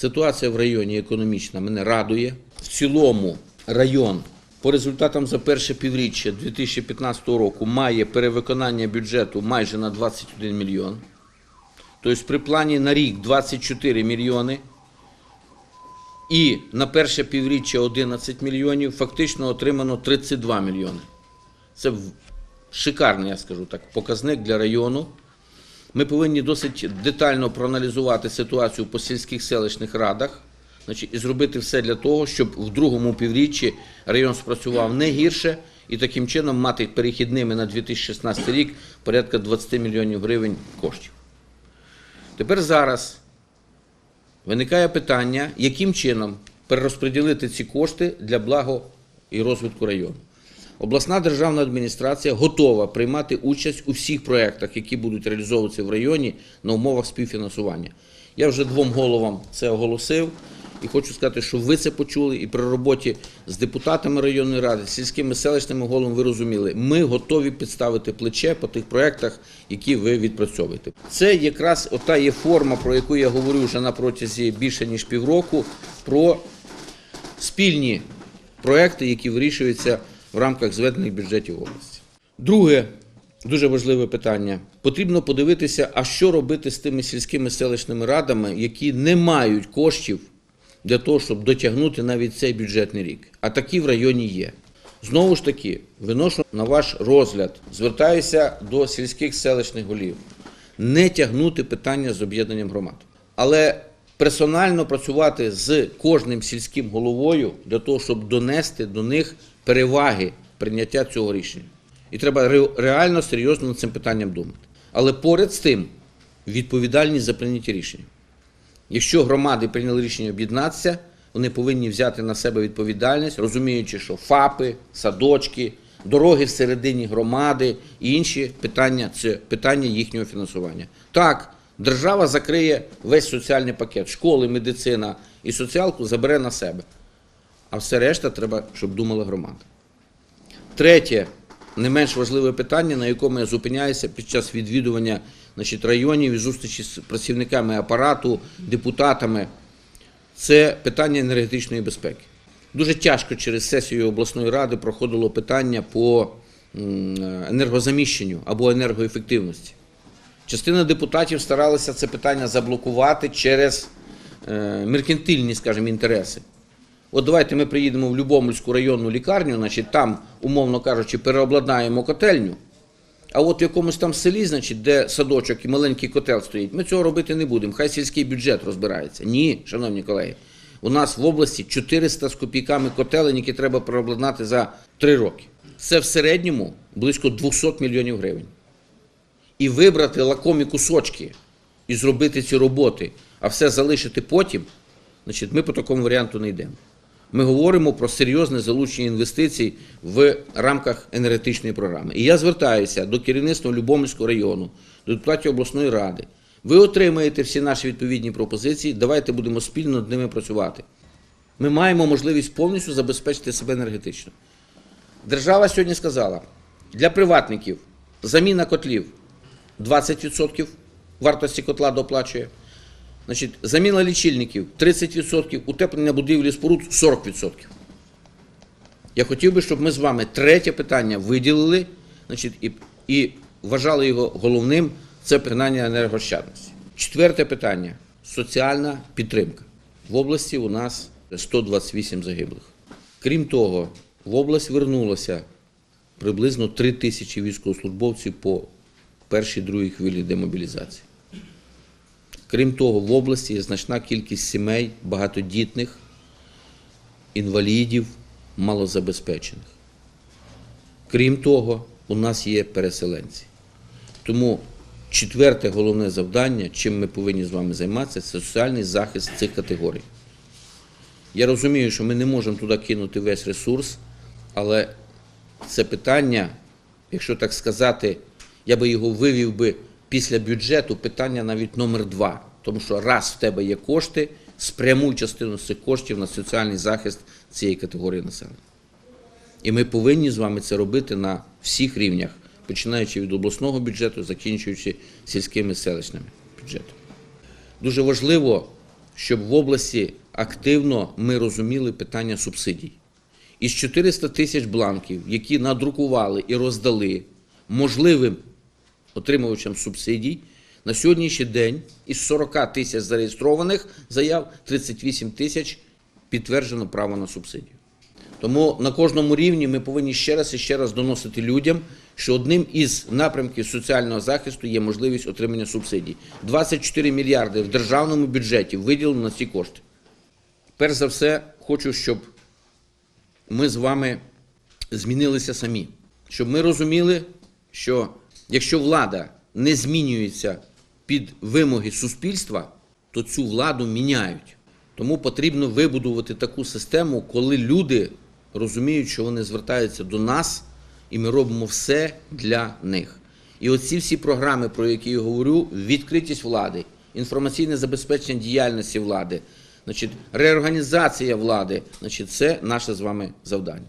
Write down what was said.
Ситуація в районі економічна мене радує. В цілому район по результатам за перше півріччя 2015 року має перевиконання бюджету майже на 21 мільйон. Тобто при плані на рік 24 мільйони і на перше півріччя 11 мільйонів, фактично отримано 32 мільйони. Це шикарний, я скажу так, показник для району. Ми повинні досить детально проаналізувати ситуацію по сільських селищних радах значить, і зробити все для того, щоб в другому півріччі район спрацював не гірше і таким чином мати перехідними на 2016 рік порядка 20 мільйонів гривень коштів. Тепер зараз виникає питання, яким чином перерозподілити ці кошти для благо і розвитку району. Обласна державна адміністрація готова приймати участь у всіх проєктах, які будуть реалізовуватися в районі на умовах співфінансування. Я вже двом головам це оголосив і хочу сказати, що ви це почули, і при роботі з депутатами районної ради, з сільськими селищними головами ви розуміли, ми готові підставити плече по тих проєктах, які ви відпрацьовуєте. Це якраз ота є форма, про яку я говорю вже на протязі більше ніж півроку, про спільні проекти, які вирішуються в рамках зведених бюджетів області. Друге, дуже важливе питання. Потрібно подивитися, а що робити з тими сільськими селищними радами, які не мають коштів для того, щоб дотягнути навіть цей бюджетний рік. А такі в районі є. Знову ж таки, виношу на ваш розгляд, звертаюся до сільських селищних голів, не тягнути питання з об'єднанням громад. Але персонально працювати з кожним сільським головою для того, щоб донести до них переваги прийняття цього рішення. І треба реально серйозно над цим питанням думати. Але поряд з тим відповідальність за прийняті рішення. Якщо громади прийняли рішення об'єднатися, вони повинні взяти на себе відповідальність, розуміючи, що ФАПи, садочки, дороги всередині громади і інші питання це питання їхнього фінансування. Так, держава закриє весь соціальний пакет, школи, медицина і соціалку забере на себе. А все решта треба, щоб думала громада. Третє, не менш важливе питання, на якому я зупиняюся під час відвідування значить, районів і зустрічі з працівниками апарату, депутатами, це питання енергетичної безпеки. Дуже тяжко через сесію обласної ради проходило питання по енергозаміщенню або енергоефективності. Частина депутатів старалася це питання заблокувати через е, меркантильні, скажімо, інтереси. От давайте ми приїдемо в Любомльську районну лікарню, значить там, умовно кажучи, переобладнаємо котельню. А от в якомусь там селі, значить, де садочок і маленький котел стоїть, ми цього робити не будемо. Хай сільський бюджет розбирається. Ні, шановні колеги. У нас в області 400 з копійками котелень, які треба переобладнати за 3 роки. Це в середньому близько 200 мільйонів гривень. І вибрати лакомі кусочки і зробити ці роботи, а все залишити потім, значить, ми по такому варіанту не йдемо. Ми говоримо про серйозне залучення інвестицій в рамках енергетичної програми. І я звертаюся до керівництва Любомльського району, до депутатів обласної ради. Ви отримаєте всі наші відповідні пропозиції, давайте будемо спільно над ними працювати. Ми маємо можливість повністю забезпечити себе енергетично. Держава сьогодні сказала, для приватників заміна котлів 20% вартості котла доплачує. Значить, заміна лічильників 30%, утеплення будівлі споруд 40%. Я хотів би, щоб ми з вами третє питання виділили значить, і, і вважали його головним це питання енергощадності. Четверте питання соціальна підтримка. В області у нас 128 загиблих. Крім того, в область вернулося приблизно 3 тисячі військовослужбовців по першій другій хвилі демобілізації. Крім того, в області є значна кількість сімей багатодітних, інвалідів, малозабезпечених. Крім того, у нас є переселенці. Тому четверте головне завдання, чим ми повинні з вами займатися, це соціальний захист цих категорій. Я розумію, що ми не можемо туди кинути весь ресурс, але це питання, якщо так сказати, я би його вивів би після бюджету, питання навіть номер два. Тому що раз в тебе є кошти, спрямуй частину з цих коштів на соціальний захист цієї категорії населення. І ми повинні з вами це робити на всіх рівнях, починаючи від обласного бюджету, закінчуючи сільськими селищними бюджетами. Дуже важливо, щоб в області активно ми розуміли питання субсидій. Із 400 тисяч бланків, які надрукували і роздали можливим отримувачам субсидій, на сьогоднішній день із 40 тисяч зареєстрованих заяв 38 тисяч підтверджено право на субсидію. Тому на кожному рівні ми повинні ще раз і ще раз доносити людям, що одним із напрямків соціального захисту є можливість отримання субсидій. 24 мільярди в державному бюджеті виділено на ці кошти. Перш за все, хочу, щоб ми з вами змінилися самі, щоб ми розуміли, що якщо влада не змінюється під вимоги суспільства, то цю владу міняють. Тому потрібно вибудувати таку систему, коли люди розуміють, що вони звертаються до нас, і ми робимо все для них. І оці всі програми, про які я говорю, відкритість влади, інформаційне забезпечення діяльності влади, значить, реорганізація влади, значить, це наше з вами завдання.